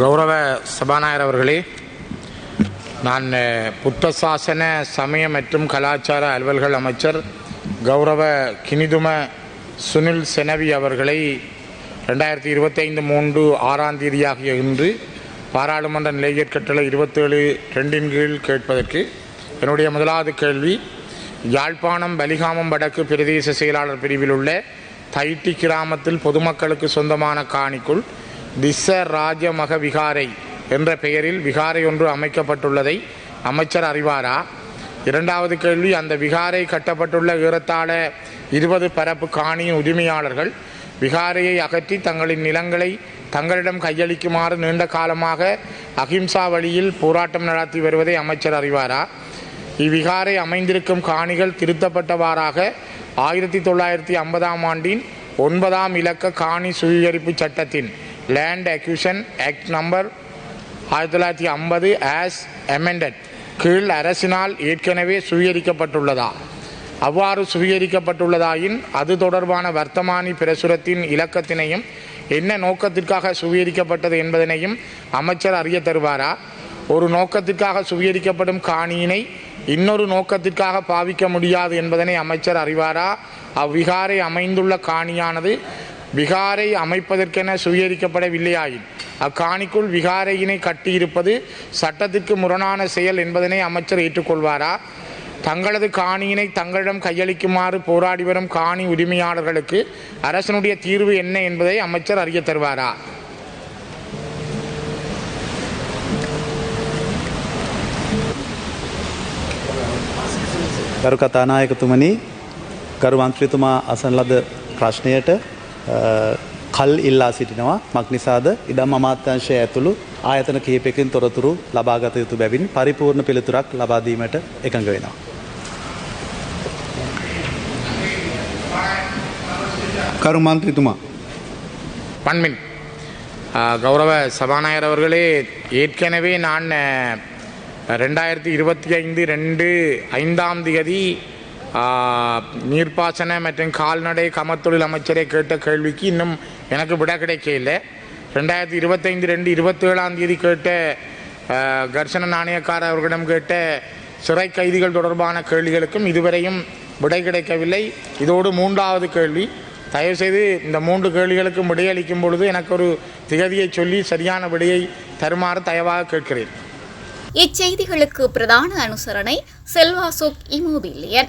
கௌரவ சபாநாயகர் அவர்களே நான் புத்த சாசன சமய மற்றும் கலாச்சார அலுவல்கள் அமைச்சர் கௌரவ கினிதும சுனில் செனவி அவர்களை ரெண்டாயிரத்தி இருபத்தைந்து மூன்று ஆறாம் தேதியாகிய இன்று பாராளுமன்ற நிலையற் கட்டளை இருபத்தேழு ரெண்டின் கீழ் கேட்பதற்கு என்னுடைய முதலாவது கேள்வி யாழ்ப்பாணம் பலிகாமம் வடக்கு பிரதேச செயலாளர் பிரிவில் உள்ள தைட்டி கிராமத்தில் பொதுமக்களுக்கு சொந்தமான காணிக்குள் திஸ்ஸ ராஜமக விகாரை என்ற பெயரில் விகாரை ஒன்று அமைக்கப்பட்டுள்ளதை அமைச்சர் அறிவாரா? இரண்டாவது கேள்வி அந்த விகாரை கட்டப்பட்டுள்ள ஏறத்தாழ இருபது பரப்பு காணியின் உரிமையாளர்கள் விகாரையை அகற்றி தங்களின் நிலங்களை தங்களிடம் கையளிக்குமாறு நீண்ட காலமாக அகிம்சா வழியில் போராட்டம் நடத்தி வருவதை அமைச்சர் அறிவாரா? இவ்விகாரை அமைந்திருக்கும் காணிகள் திருத்தப்பட்டவாறாக ஆயிரத்தி தொள்ளாயிரத்தி ஐம்பதாம் ஆண்டின் ஒன்பதாம் இலக்க காணி சுவீகரிப்பு சட்டத்தின் லேண்ட் அக்யூஷன் ஆக்ட் நம்பர் ஆயிரத்தி தொள்ளாயிரத்தி ஐம்பது ஆஸ் அமெண்டட் கீழ் அரசினால் ஏற்கனவே சுவீகரிக்கப்பட்டுள்ளதா? அவ்வாறு சுவீகரிக்கப்பட்டுள்ளதாயின் அது தொடர்பான வர்த்தமானி பிரசுரத்தின் இலக்கத்தினையும் என்ன நோக்கத்திற்காக சுவீகரிக்கப்பட்டது என்பதனையும் அமைச்சர் அறிய தருவாரா? ஒரு நோக்கத்திற்காக சுவீகரிக்கப்படும் காணியினை இன்னொரு நோக்கத்திற்காக பாவிக்க முடியாது என்பதனை அமைச்சர் அறிவாரா? அவ்விகாரை அமைந்துள்ள காணியானது விகாரை அமைப்பதற்கென சுவீகரிக்கப்படவில்லையாயின் அக்காணிக்குள் விகாரையினை கட்டியிருப்பது சட்டத்திற்கு முரணான செயல் என்பதனை அமைச்சர் ஏற்றுக்கொள்வாரா தங்களது காணியினை தங்களிடம் கையளிக்குமாறு போராடி வரும் காணி உரிமையாளர்களுக்கு அரசனுடைய தீர்வு என்ன என்பதை அமைச்சர் அறிய தருவாரா ගරු කතානායකතුමනි ගරු මන්ත්‍රීතුමා අසන ලද ප්‍රශ්නයට අ, කල් ඉල්ලා සිටිනවා මක් නිසාද ඉඩම් අමාත්‍යංශය ඇතුළු ආයතන කිහිපයකින් තොරතුරු ලබාගත යුතු බැවින් පරිපූර්ණ පිළිතුරක් ලබාදීමට එකඟ වෙනවා. කරු මන්ත්‍රතුමා. பண்மின் ஆஹ், கௌரவ சபாநாயகர் அவர்களே ஏற்கனவே நான் ஆஹ், ரெண்டாயிரத்தி இருபத்தி ஐந்து ரெண்டு ஐந்தாம் தேதி ஆஹ், நீர்ப்பாசன மற்றும் கால்நடை கமத்தொழில் அமைச்சரை கேட்ட கேள்விக்கு இன்னும் எனக்கு விட கிடைக்கல ரெண்டாயிரத்தி இருபத்தைந்து ரெண்டு இருபத்தேழாம் தேதி கேட்ட கர்ஷன நாணயக்கார அவர்களிடம் கேட்ட சிறை கைதிகள் தொடர்பான கேள்விகளுக்கும் இதுவரையும் விடை கிடைக்கவில்லை. இதோடு மூன்றாவது கேள்வி. தயவுசெய்து இந்த மூன்று கேள்விகளுக்கும் விடையளிக்கும் பொழுது எனக்கு ஒரு திகதியை சொல்லி சரியான விடையை தருமாறு தயவாக கேட்கிறேன். இச்செய்திகளுக்கு பிரதான அனுசரணை செல்வாசோக் இமோபிலியன்.